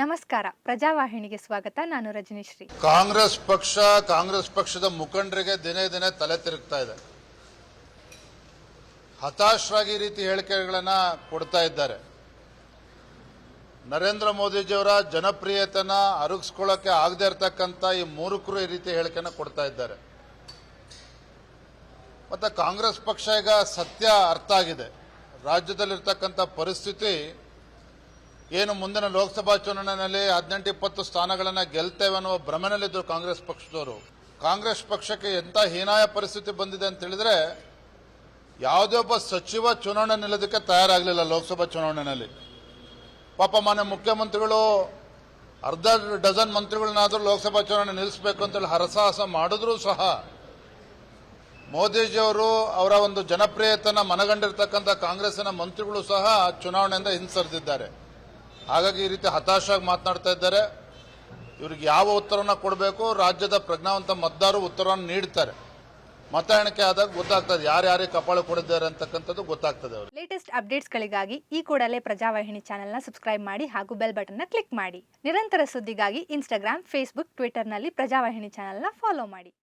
ನಮಸ್ಕಾರ. ಪ್ರಜಾವಾಹಿನಿಗೆ ಸ್ವಾಗತ. ನಾನು ರಜನಿಶ್ರೀ. ಕಾಂಗ್ರೆಸ್ ಪಕ್ಷ, ಕಾಂಗ್ರೆಸ್ ಪಕ್ಷದ ಮುಖಂಡರಿಗೆ ದಿನೇ ದಿನೇ ತಲೆ ತಿರುಗ್ತಾ ಇದೆ. ಹತಾಶರಾಗಿ ಈ ರೀತಿ ಹೇಳಿಕೆಗಳನ್ನ ಕೊಡ್ತಾ ಇದ್ದಾರೆ. ನರೇಂದ್ರ ಮೋದಿಜಿಯವರ ಜನಪ್ರಿಯತೆನ ಅರಗಿಸ್ಕೊಳ್ಳೋಕೆ ಆಗದೆ ಇರತಕ್ಕಂಥ ಈ ಮೂರುಕರು ಈ ರೀತಿ ಹೇಳಿಕೆನ ಕೊಡ್ತಾ ಇದ್ದಾರೆ. ಮತ್ತು ಕಾಂಗ್ರೆಸ್ ಪಕ್ಷ ಈಗ ಸತ್ಯ ಅರ್ಥ ಆಗಿದೆ. ರಾಜ್ಯದಲ್ಲಿರ್ತಕ್ಕಂಥ ಪರಿಸ್ಥಿತಿ ಏನು ಮುಂದಿನ ಲೋಕಸಭಾ ಚುನಾವಣೆಯಲ್ಲಿ ಹದಿನೆಂಟು ಇಪ್ಪತ್ತು ಸ್ಥಾನಗಳನ್ನು ಗೆಲ್ತೇವೆ ಅನ್ನುವ ಭ್ರಮನಲ್ಲಿದ್ದರು ಕಾಂಗ್ರೆಸ್ ಪಕ್ಷದವರು. ಕಾಂಗ್ರೆಸ್ ಪಕ್ಷಕ್ಕೆ ಎಂಥ ಹೀನಾಯ ಪರಿಸ್ಥಿತಿ ಬಂದಿದೆ ಅಂತ ಹೇಳಿದ್ರೆ ಯಾವುದೇ ಒಬ್ಬ ಸಚಿವ ಚುನಾವಣೆ ನಿಲ್ಲೋದಕ್ಕೆ ತಯಾರಾಗಲಿಲ್ಲ ಲೋಕಸಭಾ ಚುನಾವಣೆಯಲ್ಲಿ. ಪಾಪ ಮಾನ್ಯ ಮುಖ್ಯಮಂತ್ರಿಗಳು, ಅರ್ಧ ಡಜನ್ ಮಂತ್ರಿಗಳನ್ನಾದರೂ ಲೋಕಸಭಾ ಚುನಾವಣೆ ನಿಲ್ಲಿಸಬೇಕು ಅಂತೇಳಿ ಹರಸಾಹಸ ಮಾಡಿದ್ರೂ ಸಹ ಮೋದಿಜಿಯವರು ಅವರ ಒಂದು ಜನಪ್ರಿಯತನ ಮನಗಂಡಿರ್ತಕ್ಕಂಥ ಕಾಂಗ್ರೆಸ್ಸಿನ ಮಂತ್ರಿಗಳು ಸಹ ಚುನಾವಣೆಯಿಂದ ಹಿಂಸರಿದಿದ್ದಾರೆ. ಹಾಗಾಗಿ ಈ ರೀತಿ ಹತಾಶಾಗಿ ಮಾತನಾಡ್ತಾ ಇದ್ದಾರೆ. ಇವ್ರಿಗೆ ಯಾವ ಉತ್ತರವನ್ನು ಕೊಡಬೇಕು? ರಾಜ್ಯದ ಪ್ರಜ್ಞಾವಂತ ಮತದಾರರು ಉತ್ತರವನ್ನು ನೀಡ್ತಾರೆ. ಮತ ಎಣಿಕೆ ಆದಾಗ ಗೊತ್ತಾಗ್ತದೆ ಯಾರ್ಯಾರಿಗೆ ಕಪಾಳ ಕೊಡಿದ್ದಾರೆ ಅಂತಕ್ಕಂಥದ್ದು ಗೊತ್ತಾಗ್ತದೆ ಅವರು ಲೇಟೆಸ್ಟ್ ಅಪ್ಡೇಟ್ಸ್ಗಳಿಗಾಗಿ ಈ ಕೂಡಲೇ ಪ್ರಜಾವಾಹಿನಿ ಚಾನೆಲ್ನ ಸಬ್ಸ್ಕ್ರೈಬ್ ಮಾಡಿ ಹಾಗೂ ಬೆಲ್ ಬಟನ್ನ ಕ್ಲಿಕ್ ಮಾಡಿ. ನಿರಂತರ ಸುದ್ದಿಗಾಗಿ ಇನ್ಸ್ಟಾಗ್ರಾಮ್ ಫೇಸ್ಬುಕ್ ಟ್ವಿಟರ್ನಲ್ಲಿ ಪ್ರಜಾವಾಹಿನಿ ಚಾನೆಲ್ನ ಫಾಲೋ ಮಾಡಿ.